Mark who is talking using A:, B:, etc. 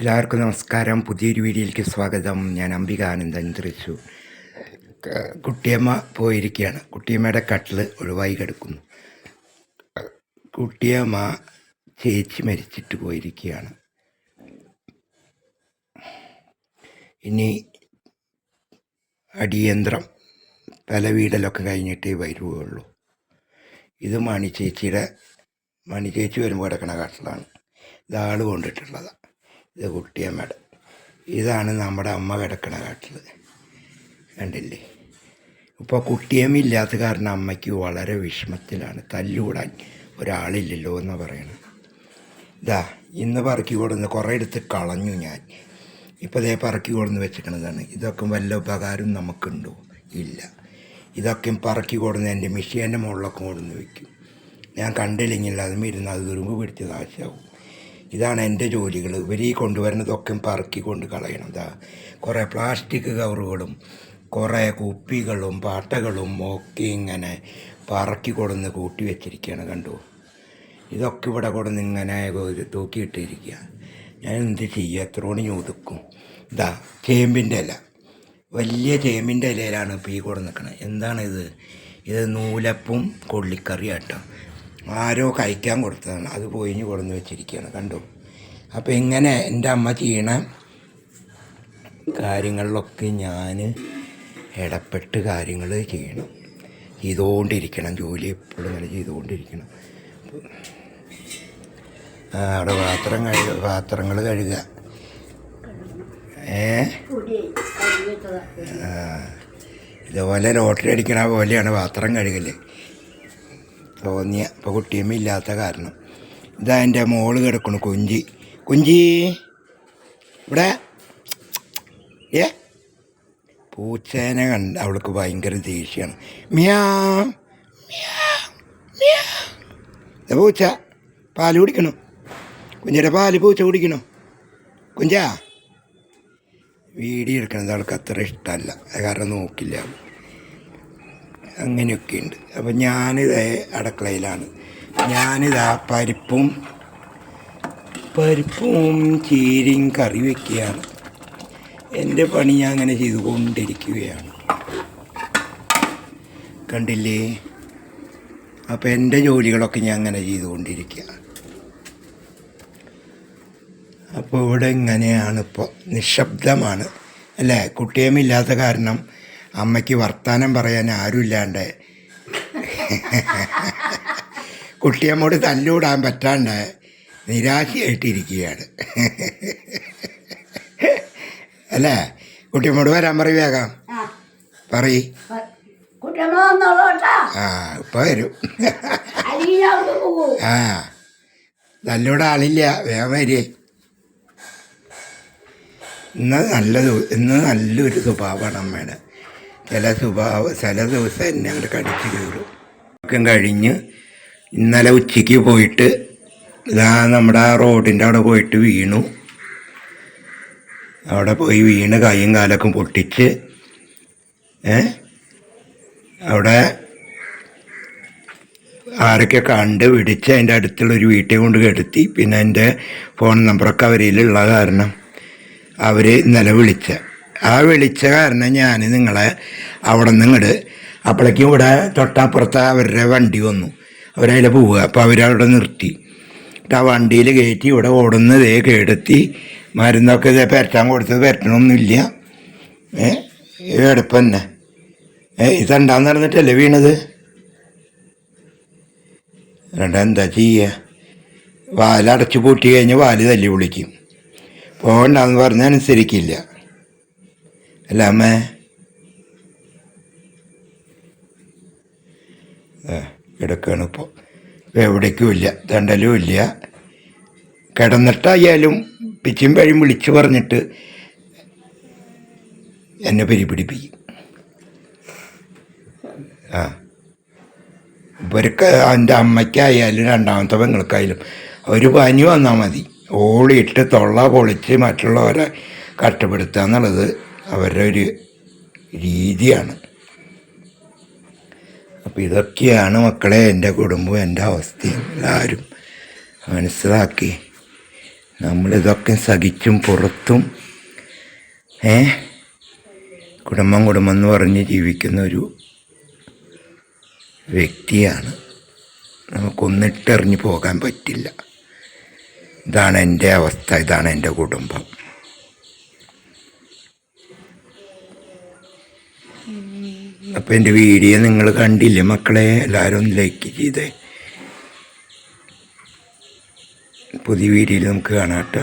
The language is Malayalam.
A: എല്ലാവർക്കും നമസ്കാരം. പുതിയൊരു വീഡിയോയിലേക്ക് സ്വാഗതം. ഞാൻ അംബികാനന്ദൻ തൃശൂർ. ക- കുട്ടിയമ്മ പോയിരിക്കുകയാണ്. കുട്ടിയമ്മയുടെ കട്ടിൽ ഒഴിവായി കിടക്കുന്നു. കുട്ടിയമ്മ ചേച്ചി മരിച്ചിട്ട് പോയിരിക്കുകയാണ്. ഇനി അടിയന്ത്രം പല വീടലൊക്കെ കഴിഞ്ഞിട്ടേ വരുവുള്ളൂ. ഇത് മണി ചേച്ചിയുടെ മണി ചേച്ചി വരുമ്പോൾ കിടക്കണ കട്ടിലാണ്. ഇത് ആൾ കൊണ്ടിട്ടുള്ളതാണ് ഇത് കുട്ടിയമ്മയുടെ. ഇതാണ് നമ്മുടെ അമ്മ കിടക്കണ കാട്ടിൽ കണ്ടില്ലേ? ഇപ്പോൾ കുട്ടിയമ്മ ഇല്ലാത്ത കാരണം അമ്മയ്ക്ക് വളരെ വിഷമത്തിലാണ്. തല്ലുകൂടാൻ ഒരാളില്ലല്ലോ എന്ന് പറയണം. ഇതാ ഇന്ന് പറക്കി കൊടുന്ന് കുറേ എടുത്ത് കളഞ്ഞു ഞാൻ. ഇപ്പോൾ ഇതേ പറക്കി കൊടുന്ന് വെച്ചിരിക്കണതാണ്. ഇതൊക്കെ വല്ല ഉപകാരം നമുക്കുണ്ടോ? ഇല്ല. ഇതൊക്കെ പറക്കി കൊടുന്ന് എന്റെ മിഷീന്റെ മുകളിലൊക്കെ കൊടുന്ന് വെക്കും. ഞാൻ കണ്ടില്ലെങ്കിൽ അതും ഇരുന്ന് അത് തുരുമ്പ് പിടിച്ചത് ആശയാവും ഇതാണ് എന്റെ ജോലികൾ. ഇവർ ഈ കൊണ്ടുവരുന്നതൊക്കെ പറക്കി കൊണ്ട് കളയണം. ഇതാ കുറേ പ്ലാസ്റ്റിക് കവറുകളും കുറേ കുപ്പികളും പാട്ടകളും ഒക്കെ ഇങ്ങനെ പറക്കി കൊടുന്ന് കൂട്ടി വെച്ചിരിക്കുകയാണ് കണ്ടു? ഇതൊക്കെ ഇവിടെ കൊടുന്ന് ഇങ്ങനെ തൂക്കിയിട്ടിരിക്കുക. ഞാൻ എന്ത് ചെയ്യുക എത്ര മണി ഒതുക്കും? ഇതാ ചേമ്പിന്റെ ഇല. വലിയ ചേമ്പിന്റെ ഇലയിലാണ് ഇപ്പോൾ ഈ കൊടുന്ന് നിൽക്കണത്. എന്താണിത് ഇത്? നൂലപ്പും കൊള്ളിക്കറി കേട്ടോ ആരോ കഴിക്കാൻ കൊടുത്തതാണ്. അത് പൊയിഞ്ഞ് കൊടുന്ന് വെച്ചിരിക്കുകയാണ്. കണ്ടു? അപ്പോൾ ഇങ്ങനെ എന്റെ അമ്മ ചെയ്യണ കാര്യങ്ങളിലൊക്കെ ഞാൻ ഇടപെട്ട് കാര്യങ്ങൾ ചെയ്യണം. ചെയ്തുകൊണ്ടിരിക്കണം ജോലി എപ്പോഴും ഇങ്ങനെ ചെയ്തുകൊണ്ടിരിക്കണം അവിടെ പാത്രം കഴുക പാത്രങ്ങൾ കഴുകുക ഏ? ഇതുപോലെ ലോട്ടറി അടിക്കണ പോലെയാണ് പാത്രം കഴുകൽ. തോന്നിയ ഇപ്പോൾ കുട്ടിയമ്മ ഇല്ലാത്ത കാരണം. ഇതാ എന്റെ മോൾ കിടക്കണു കുഞ്ചി. കുഞ്ചി ഇവിടെ. ഏ? പൂച്ചേനെ കണ്ട് അവൾക്ക് ഭയങ്കര ദേഷ്യമാണ് മിയാ മിയാ, പൂച്ച പാൽ കുടിക്കണം. കുഞ്ഞിന്റെ പാൽ പൂച്ച കുടിക്കണോ. കുഞ്ചാ. വീഡിയോ എടുക്കണത് അവൾക്ക് അത്ര ഇഷ്ടമല്ല. കാരണം നോക്കില്ല. അവൾ അങ്ങനെയൊക്കെ ഉണ്ട് അപ്പം ഞാനിത് അടുക്കളയിലാണ്. ഞാനിതാ പരിപ്പും പരിപ്പും ചീരയും കറി വയ്ക്കുകയാണ് എന്റെ പണി ഞാൻ അങ്ങനെ ചെയ്തുകൊണ്ടിരിക്കുകയാണ്. കണ്ടില്ലേ? അപ്പം എന്റെ ജോലികളൊക്കെ ഞാൻ അങ്ങനെ ചെയ്തുകൊണ്ടിരിക്കുക. അപ്പോൾ ഇവിടെ ഇങ്ങനെയാണ് ഇപ്പോൾ നിശബ്ദമാണ്. അല്ലേ? കുട്ടിയമില്ലാത്ത കാരണം അമ്മയ്ക്ക് വർത്തമാനം പറയാൻ ആരുമില്ലാണ്ട്. കുട്ടിയമ്മോട് തല്ലൂടാൻ പറ്റാണ്ട് നിരാശയായിട്ടിരിക്കുകയാണ്. അല്ലേ? കുട്ടിയമ്മോട് വരാൻ പറയും വേഗം. പറയ്. ആ ഇപ്പം വരും. ആ. നല്ലോടെ ആളില്ല. വേഗം വരേ. ഇന്ന് നല്ലത് ഇന്ന് നല്ലൊരു സ്വഭാവമാണ് അമ്മയുടെ. ചില സ്വഭാവ ചില ദിവസം എന്നെ അങ്ങോട്ട് കടിച്ചു കയറും ഒക്കെ കഴിഞ്ഞ് ഇന്നലെ ഉച്ചയ്ക്ക് പോയിട്ട് ഇതാ നമ്മുടെ ആ റോഡിന്റെ അവിടെ പോയിട്ട് വീണു. അവിടെ പോയി വീണ് കൈയും കാലൊക്കെ പൊട്ടിച്ച് ഏ? അവിടെ ആരൊക്കെ കണ്ട് പിടിച്ച് അതിന്റെ അടുത്തുള്ള ഒരു വീട്ടിൽ കൊണ്ട് കെടുത്തി. പിന്നെ എന്റെ ഫോൺ നമ്പറൊക്കെ അവരിലുള്ള കാരണം അവർ ഇന്നലെ വിളിച്ച. ആ വിളിച്ച കാരണം ഞാൻ നിങ്ങളെ അവിടെ നിന്ന് അപ്പോഴേക്കും ഇവിടെ തൊട്ടപ്പുറത്ത് അവരുടെ വണ്ടി വന്നു. അവരതിൽ പോവുക. അപ്പോൾ അവരവിടെ നിർത്തി. എന്നിട്ട് ആ വണ്ടിയിൽ കയറ്റി ഇവിടെ ഓടുന്ന ദേ കേടെത്തി. മരുന്നൊക്കെ ഇതേ പെരട്ടാൻ കൊടുത്തത് പെരട്ടണമൊന്നുമില്ല ഏ? എളുപ്പം തന്നെ. ഏ ഇതെന്താന്ന് പറഞ്ഞിട്ടല്ലേ വീണത്? രണ്ടാ എന്താ ചെയ്യുക വാലടച്ച് പൂട്ടി കഴിഞ്ഞ് വാൽ തല്ലി വിളിക്കും പോകണ്ടെന്ന് പറഞ്ഞാൽ അനുസരിക്കില്ല അല്ല അമ്മേ കിടക്കുകയാണ് ഇപ്പോൾ എവിടേക്കും ഇല്ല തണ്ടലും ഇല്ല. കിടന്നിട്ടായാലും പിച്ചും പഴയും വിളിച്ചു പറഞ്ഞിട്ട് എന്നെ പരിപിടിപ്പിക്കും. ആ. ഇവർക്ക് എന്റെ അമ്മയ്ക്കായാലും രണ്ടാമത്തെ പെങ്ങൾക്കായാലും ഒരു പനി വന്നാൽ മതി. ഓളിയിട്ട് തൊള്ള പൊളിച്ച് മറ്റുള്ളവരെ കഷ്ടപ്പെടുത്തുക എന്നുള്ളത് അവരുടെ ഒരു രീതിയാണ്. അപ്പോൾ ഇതൊക്കെയാണ് മക്കളെ എന്റെ കുടുംബവും എന്റെ അവസ്ഥയും. എല്ലാവരും മനസ്സിലാക്കി. നമ്മളിതൊക്കെ സഹിച്ചും പുറത്തും ഏ? കുടുംബം കുടുംബം എന്ന് പറഞ്ഞ് ജീവിക്കുന്ന ഒരു വ്യക്തിയാണ്. നമുക്കൊന്നിട്ടെറിഞ്ഞ് പോകാൻ പറ്റില്ല. ഇതാണ് എന്റെ അവസ്ഥ ഇതാണ് എന്റെ കുടുംബം. അപ്പോൾ എന്റെ വീഡിയോ നിങ്ങൾ കണ്ടില്ലേ മക്കളെ? എല്ലാവരും ഒന്ന് ലൈക്ക് ചെയ്തേ. പുതിയ വീഡിയോയിൽ നമുക്ക് കാണാം കേട്ടോ.